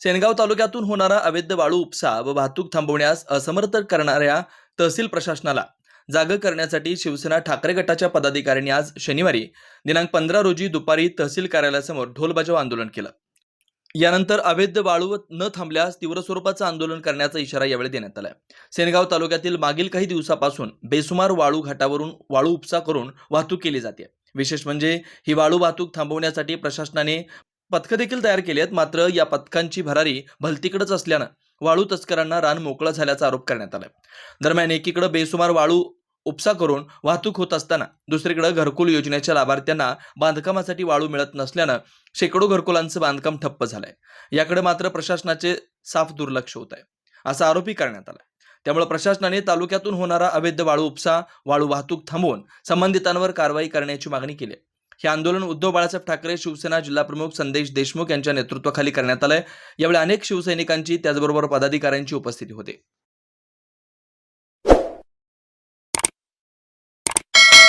सेनगाव तालुक्यातून होणारा अवैध वाळू उपसा व वाहतूक थांबवण्यास असमर्थ करणाऱ्या तहसील प्रशासनाला जाग करण्यासाठी शिवसेना ठाकरे गटाच्या पदाधिकाऱ्यांनी आज शनिवारी दिनांक पंधरा रोजी दुपारी तहसील कार्यालयासमोर ढोल बजाव आंदोलन केलं. यानंतर अवैध वाळू न थांबल्यास तीव्र स्वरूपाचं आंदोलन करण्याचा इशारा यावेळी देण्यात आला सेनगाव तालुक्यातील मागील काही दिवसापासून बेसुमार वाळू घाटावरून वाळू उपसा करून वाहतूक केली जाते. विशेष म्हणजे ही वाळू वाहतूक थांबवण्यासाठी प्रशासनाने पथकं देखील तयार केली आहेत मात्र या पथकांची भरारी भलतीकडेच असल्यानं वाळू तस्करांना रान मोकळं झाल्याचा आरोप करण्यात आलाय. दरम्यान एकीकडे बेसुमार वाळू उपसा करून वाहतूक होत असताना दुसरीकडे घरकुल योजनेच्या लाभार्थ्यांना बांधकामासाठी वाळू मिळत नसल्यानं शेकडो घरकुलांचं बांधकाम ठप्प झालंय. याकडे मात्र प्रशासनाचे साफ दुर्लक्ष होत आहे असा आरोपही करण्यात आला त्यामुळे प्रशासनाने तालुक्यातून होणारा अवैध वाळू उपसा वाळू वाहतूक थांबवून संबंधितांवर कारवाई करण्याची मागणी केली आहे. हे आंदोलन उद्धव बाळासाहेब ठाकरे शिवसेना जिल्हाप्रमुख संदेश देशमुख यांच्या नेतृत्वाखाली करण्यात आलंय. यावेळी अनेक शिवसैनिकांची त्याचबरोबर पदाधिकाऱ्यांची उपस्थिती होती.